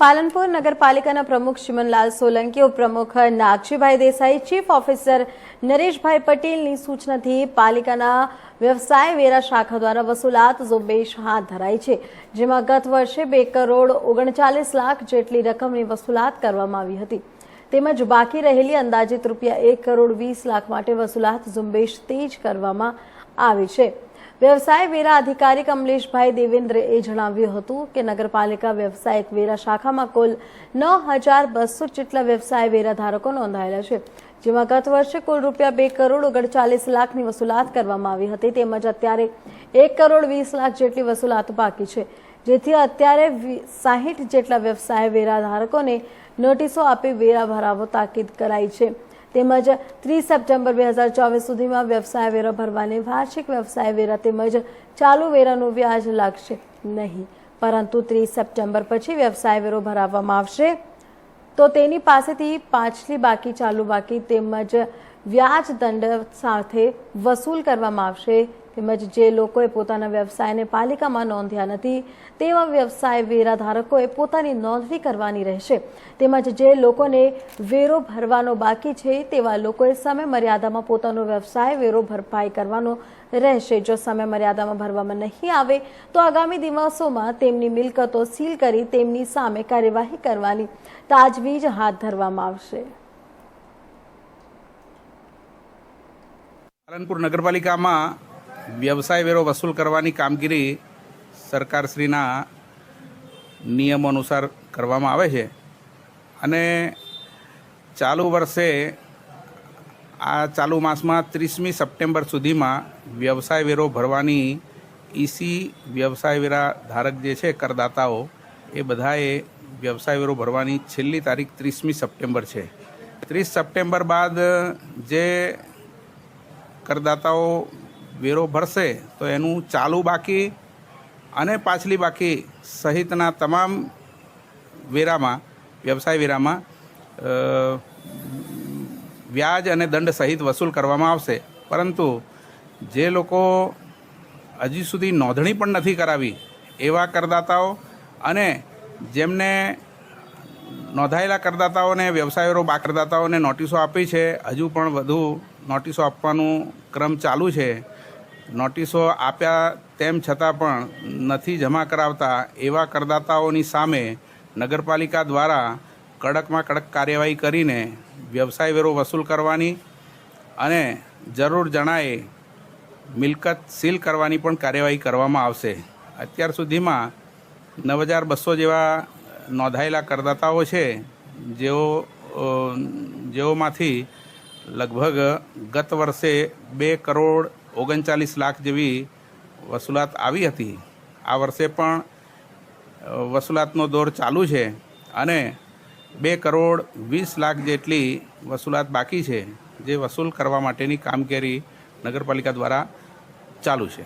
પાલનપુર નગરપાલિકાના પ્રમુખ ચિમનલાલ સોલંકી, ઉપપ્રમુખ નાગજીભાઈ દેસાઈ, ચીફ ઓફિસર નરેશભાઈ પટેલની સૂચનાથી પાલિકાના વ્યવસાય વેરા શાખા દ્વારા વસૂલાત ઝુંબેશ હાથ ધરાઈ છે, જેમાં ગત વર્ષે બે કરોડ ઓગણચાલીસ લાખ જેટલી રકમની વસૂલાત કરવામાં આવી હતી. તેમજ બાકી રહેલી અંદાજિત રૂપિયા એક કરોડ વીસ લાખ માટે વસૂલાત ઝુંબેશ તેજ કરવામાં આવી છે. વ્યવસાય વેરા અધિકારી કમલેશભાઈ દેવેન્દ્રએ જણાવ્યું હતું કે નગરપાલિકા વ્યવસાયિક વેરા શાખામાં કુલ નવ હજાર બસો જેટલા વ્યવસાય વેરા ધારકો નોંધાયેલા છે, જેમાં ગત વર્ષે કુલ રૂપિયા બે કરોડ ઓગણચાલીસ લાખની વસૂલાત કરવામાં આવી હતી. તેમજ અત્યારે એક કરોડ વીસ લાખ જેટલી વસૂલાત બાકી છે. જેથી અત્યારે સાહીઠ જેટલા વ્યવસાય વેરા ધારકોને નોટિસો આપી વેરા ભરાવો તાકીદ કરાઈ છે. તેમજ ત્રીસ સપ્ટેમ્બર બે હજાર ચોવીસ સુધીમાં વ્યવસાય વેરો ભરવાની વાર્ષિક વ્યવસાય વેરા તેમજ ચાલુ વેરાનું વ્યાજ લાગશે નહીં. પરંતુ ત્રીસ સપ્ટેમ્બર પછી વ્યવસાય વેરો ભરાવવામાં આવશે. તો તેની પાસેથી પાછલી બાકી ચાલુ બાકી તેમજ વ્યાજ દંડ સાથે વસૂલ કરવામાં આવશે. તેમજ જે લોકોએ પોતાના વ્યવસાયને પાલિકામાં નોંધ્યા નથી, તેવા વ્યવસાય વેરા ધારકોએ પોતાની નોંધણી કરવાની રહેશે. તેમજ જે લોકોને વેરો ભરવાનો બાકી છે, તેવા લોકોએ સમય મર્યાદામાં પોતાનો વ્યવસાય વેરો ભરપાઈ કરવાનો રહેશે. જો સમય મર્યાદામાં ભરવામાં નહીં આવે, તો આગામી દિવસોમાં તેમની મિલકતો સીલ કરી તેમની સામે કાર્યવાહી કરવાની તાજવીજ હાથ ધરવામાં આવશે. પાલનપુર નગરપાલિકામાં વ્યવસાય વેરો વસૂલ કરવાની કામગીરી સરકારશ્રીના નિયમો અનુસાર કરવામાં આવે છે. અને ચાલુ વર્ષે, આ ચાલુ માસમાં ત્રીસમી સપ્ટેમ્બર સુધીમાં વ્યવસાય વેરો ભરવાની ઈસી વ્યવસાય વેરા ધારક જે છે, કરદાતાઓ, એ બધાએ વ્યવસાય વેરો ભરવાની છેલ્લી તારીખ ત્રીસમી સપ્ટેમ્બર છે. ત્રીસ સપ્ટેમ્બર બાદ જે કરદાતાઓ વેરો ભરશે તો એનું ચાલુ બાકી અને પાછલી બાકી સહિતના તમામ વેરામાં, વ્યવસાય વેરામાં વ્યાજ અને દંડ સહિત વસૂલ કરવામાં આવશે. પરંતુ જે લોકો હજી સુધી નોંધણી પણ નથી કરાવી એવા કરદાતાઓ અને જેમને નોંધાયેલા કરદાતાઓને, વ્યવસાયરો બા કરદાતાઓને નોટિસો આપી છે, હજુ પણ વધુ નોટિસો આપવાનું ક્રમ ચાલુ છે. નોટિસો આપ્યા તેમ છતાં પણ નથી જમા કરાવતા એવા કરદાતાઓની સામે નગરપાલિકા દ્વારા કડકમાં કડક કાર્યવાહી કરીને વ્યવસાય વેરો વસૂલ કરવાની અને જરૂર જણાય મિલકત સીલ કરવાની પણ કાર્યવાહી કરવામાં આવશે. અત્યાર સુધીમાં નવ હજાર બસો જેવા નોંધાયેલા કરદાતાઓ છે, જેઓ જેઓમાંથી લગભગ ગત વર્ષે બે કરોડ ઓગણચાલીસ લાખ જેવી વસૂલાત આવી હતી. આ વર્ષે પણ વસૂલાતનો દોર ચાલુ છે અને બે કરોડ વીસ લાખ જેટલી વસૂલાત બાકી છે જે વસૂલ કરવા માટેની કામગીરી નગરપાલિકા દ્વારા ચાલુ છે.